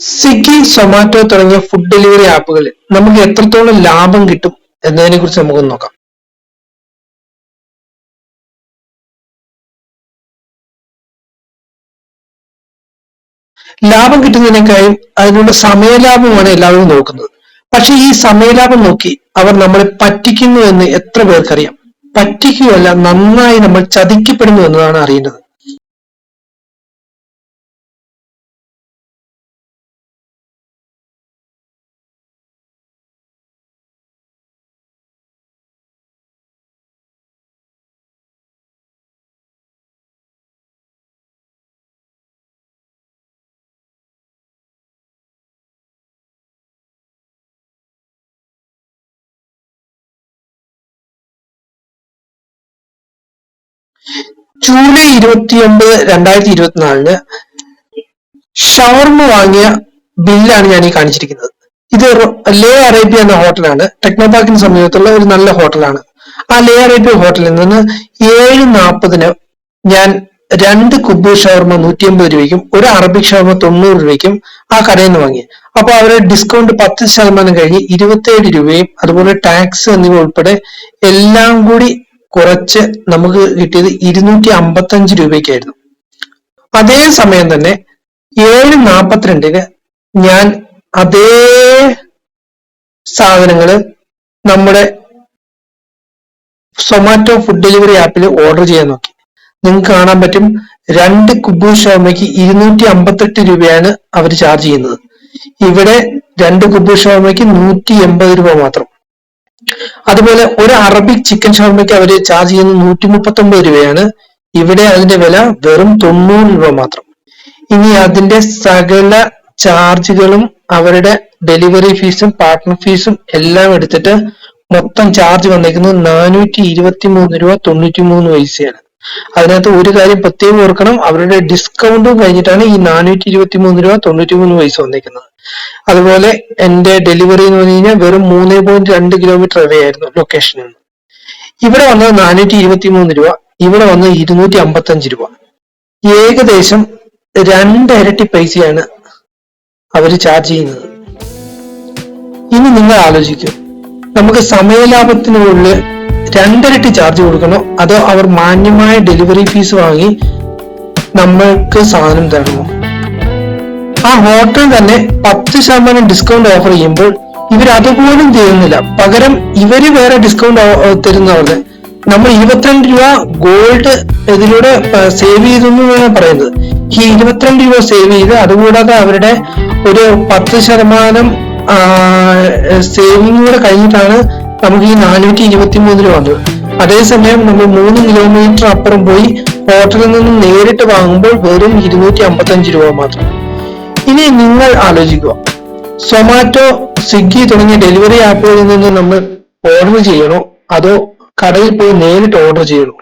സ്വിഗ്ഗി സൊമാറ്റോ തുടങ്ങിയ food delivery ആപ്പുകളിൽ നമുക്ക് എത്രത്തോളം ലാഭം കിട്ടും എന്നതിനെ കുറിച്ച് നമുക്കൊന്ന് നോക്കാം. ലാഭം കിട്ടുന്നതിനേക്കാളും അതിനുള്ള സമയലാഭമാണ് എല്ലാവരും നോക്കുന്നത്. പക്ഷെ ഈ സമയലാഭം നോക്കി അവർ നമ്മളെ പറ്റിക്കുന്നു എന്ന് എത്ര പേർക്കറിയാം? പറ്റിക്കുകയല്ല നന്നായി നമ്മൾ ചതിക്കപ്പെടുന്നു എന്നതാണ് അറിയേണ്ടത്. ജൂലൈ ഇരുപത്തിയൊമ്പത് രണ്ടായിരത്തി ഇരുപത്തിനാലിന് ഷവർമ വാങ്ങിയ ബില്ലാണ് ഞാൻ ഈ കാണിച്ചിരിക്കുന്നത്. ഇത് ലേ അറേബ്യ എന്ന ഹോട്ടലാണ്. ടെക്നോപാർക്കിന് സമീപത്തുള്ള ഒരു നല്ല ഹോട്ടലാണ്. ആ ലേ അറേബ്യ ഹോട്ടലിൽ നിന്ന് ഏഴ് നാൽപ്പതിന് ഞാൻ രണ്ട് കുബു ഷവർമ നൂറ്റി അമ്പത് രൂപയ്ക്കും ഒരു അറബിക് ഷവർമ തൊണ്ണൂറ് രൂപയ്ക്കും ആ കടയിൽ നിന്ന് വാങ്ങി. അപ്പൊ അവരുടെ ഡിസ്കൗണ്ട് പത്ത് ശതമാനം കഴിഞ്ഞ് ഇരുപത്തിയേഴ് രൂപയും അതുപോലെ ടാക്സ് എന്നിവ ഉൾപ്പെടെ എല്ലാം കൂടി കുറച്ച് നമുക്ക് കിട്ടിയത് ഇരുന്നൂറ്റി അമ്പത്തി അഞ്ച് രൂപയ്ക്കായിരുന്നു. അതേ സമയം തന്നെ ഏഴ് നാപ്പത്തിരണ്ടിന് ഞാൻ അതേ സാധനങ്ങൾ നമ്മുടെ സൊമാറ്റോ ഫുഡ് ഡെലിവറി ആപ്പിൽ ഓർഡർ ചെയ്യാൻ നോക്കി. നിങ്ങൾക്ക് കാണാൻ പറ്റും രണ്ട് കുബു ഷവർമയ്ക്ക് ഇരുന്നൂറ്റി അമ്പത്തെട്ട് രൂപയാണ് അവർ ചാർജ് ചെയ്യുന്നത്. ഇവിടെ രണ്ട് കുബു ഷവർമയ്ക്ക് നൂറ്റി എൺപത് രൂപ മാത്രം. അതുപോലെ ഒരു അറബിക് ചിക്കൻ ഷവർമയ്ക്ക് അവർ ചാർജ് ചെയ്യുന്നത് നൂറ്റി മുപ്പത്തി ഒമ്പത് രൂപയാണ്. ഇവിടെ അതിന്റെ വില വെറും തൊണ്ണൂറ് രൂപ മാത്രം. ഇനി അതിന്റെ സകല ചാർജുകളും അവരുടെ ഡെലിവറി ഫീസും പാർട്ട്ണർ ഫീസും എല്ലാം എടുത്തിട്ട് മൊത്തം ചാർജ് വന്നേക്കുന്നത് നാനൂറ്റി ഇരുപത്തി മൂന്ന് രൂപ തൊണ്ണൂറ്റി മൂന്ന് പൈസയാണ്. അതിനകത്ത് ഒരു കാര്യം പ്രത്യേകം ഓർക്കണം അവരുടെ ഡിസ്കൗണ്ടും കഴിഞ്ഞിട്ടാണ് ഈ നാനൂറ്റി ഇരുപത്തി മൂന്ന് രൂപ തൊണ്ണൂറ്റി മൂന്ന് പൈസ വന്നേക്കുന്നത്. അതുപോലെ എന്റെ ഡെലിവറി എന്ന് പറഞ്ഞു കഴിഞ്ഞാൽ വെറും മൂന്ന് പോയിന്റ് രണ്ട് കിലോമീറ്റർ അകലെയായിരുന്നു ലൊക്കേഷനിൽ നിന്ന് ഇവിടെ വന്നത് നാനൂറ്റി ഇരുപത്തി മൂന്ന് രൂപ ഇവിടെ വന്നത് ഇരുന്നൂറ്റി അമ്പത്തി അഞ്ച് രൂപ. ഏകദേശം രണ്ടിരട്ടി പൈസയാണ് അവർ ചാർജ് ചെയ്യുന്നത്. ഇനി നിങ്ങൾ ആലോചിക്കും നമുക്ക് സമയലാഭത്തിനുള്ളിൽ രണ്ടിരട്ടി ചാർജ് കൊടുക്കണോ? അതോ അവർ മാന്യമായ ഡെലിവറി ഫീസ് വാങ്ങി നമ്മൾക്ക് സാധനം തരണമോ ആ ഹോട്ടൽ തന്നെ പത്ത് ശതമാനം ഡിസ്കൗണ്ട് ഓഫർ ചെയ്യുമ്പോൾ ഇവർ അതുപോലും ചെയ്യുന്നില്ല. പകരം ഇവർ വേറെ ഡിസ്കൗണ്ട് തരുന്നവരുടെ. നമ്മൾ ഇരുപത്തിരണ്ട് രൂപ ഗോൾഡ് ഇതിലൂടെ സേവ് ചെയ്തു എന്നാണ് പറയുന്നത്. ഈ ഇരുപത്തിരണ്ട് രൂപ സേവ് ചെയ്ത് അതുകൂടാതെ അവരുടെ ഒരു പത്ത് ശതമാനം സേവിങ് കൂടെ കഴിഞ്ഞിട്ടാണ് നമുക്ക് ഈ നാനൂറ്റി ഇരുപത്തി മൂന്ന് രൂപ വന്നത്. അതേസമയം നമ്മൾ മൂന്ന് കിലോമീറ്റർ അപ്പുറം പോയി ഹോട്ടലിൽ നിന്ന് നേരിട്ട് വാങ്ങുമ്പോൾ വെറും ഇരുന്നൂറ്റി അമ്പത്തി അഞ്ച് രൂപ മാത്രം. ഇനി നിങ്ങൾ ആലോചിക്കുക. സൊമാറ്റോ സ്വിഗ്ഗി തുടങ്ങിയ ഡെലിവറി ആപ്പുകളിൽ നിന്ന് നമ്മൾ ഓർഡർ ചെയ്യണോ? അതോ കടയിൽ പോയി നേരിട്ട് ഓർഡർ ചെയ്യണോ?